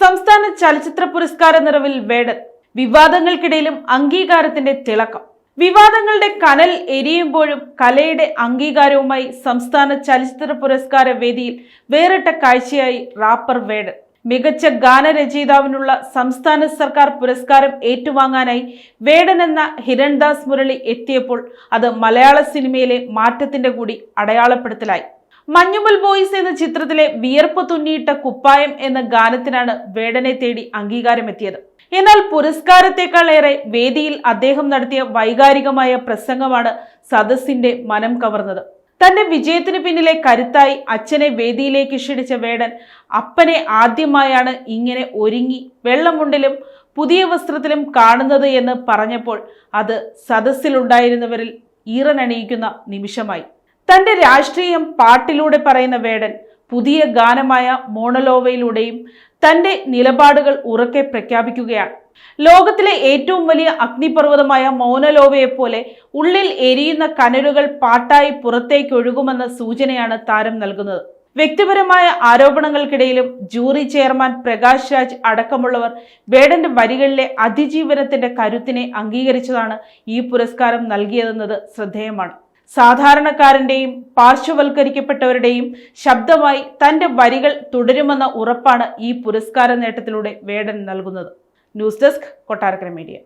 സംസ്ഥാന ചലച്ചിത്ര പുരസ്കാര നിറവിൽ വേടൻ. വിവാദങ്ങൾക്കിടയിലും അംഗീകാരത്തിന്റെ തിളക്കം. വിവാദങ്ങളുടെ കനൽ എരിയുമ്പോഴും കലയുടെ അംഗീകാരവുമായി സംസ്ഥാന ചലച്ചിത്ര പുരസ്കാര വേദിയിൽ വേറിട്ട കാഴ്ചയായി റാപ്പർ വേടൻ. മികച്ച ഗാനരചയിതാവിനുള്ള സംസ്ഥാന സർക്കാർ പുരസ്കാരം ഏറ്റുവാങ്ങാനായി വേടൻ എന്ന ഹിരൺദാസ് മുരളി എത്തിയപ്പോൾ അത് മലയാള സിനിമയിലെ മാറ്റത്തിന്റെ കൂടി അടയാളപ്പെടുത്തലായി. മഞ്ഞുമൽ ബോയ്സ് എന്ന ചിത്രത്തിലെ വിയർപ്പ് തുന്നിയിട്ട കുപ്പായം എന്ന ഗാനത്തിനാണ് വേടനെ തേടി അംഗീകാരമെത്തിയത്. എന്നാൽ പുരസ്കാരത്തെക്കാൾ ഏറെ വേദിയിൽ അദ്ദേഹം നടത്തിയ വൈകാരികമായ പ്രസംഗമാണ് സദസ്സിന്റെ മനം കവർന്നത്. തന്റെ വിജയത്തിന് പിന്നിലെ കരുത്തായി അച്ഛനെ വേദിയിലേക്ക് ക്ഷണിച്ച വേടൻ അപ്പനെ ആദ്യമായാണ് ഇങ്ങനെ ഒരുങ്ങി വെള്ളമുണ്ടിലും പുതിയ വസ്ത്രത്തിലും കാണുന്നത് എന്ന് പറഞ്ഞപ്പോൾ അത് സദസ്സിലുണ്ടായിരുന്നവരിൽ ഈറനണിയിക്കുന്ന നിമിഷമായി. തന്റെ രാഷ്ട്രീയം പാട്ടിലൂടെ പറയുന്ന വേടൻ പുതിയ ഗാനമായ മോണലോവയിലൂടെയും തന്റെ നിലപാടുകൾ ഉറക്കെ പ്രഖ്യാപിക്കുകയാണ്. ലോകത്തിലെ ഏറ്റവും വലിയ അഗ്നിപർവതമായ മൗനലോവയെ പോലെ ഉള്ളിൽ എരിയുന്ന കനലുകൾ പാട്ടായി പുറത്തേക്ക് ഒഴുകുമെന്ന സൂചനയാണ് താരം നൽകുന്നത്. വ്യക്തിപരമായ ആരോപണങ്ങൾക്കിടയിലും ജൂറി ചെയർമാൻ പ്രകാശ് രാജ് അടക്കമുള്ളവർ വേടന്റെ വരികളിലെ അതിജീവനത്തിന്റെ കരുത്തിനെ അംഗീകരിച്ചതാണ് ഈ പുരസ്കാരം നൽകിയതെന്നത് ശ്രദ്ധേയമാണ്. സാധാരണക്കാരന്റെയും പാർശ്വവൽക്കരിക്കപ്പെട്ടവരുടെയും ശബ്ദമായി തന്റെ വരികൾ തുടരുമെന്ന ഉറപ്പാണ് ഈ പുരസ്കാര നേട്ടത്തിലൂടെ വേടൻ നൽകുന്നത്. News desk Kottarakkara media.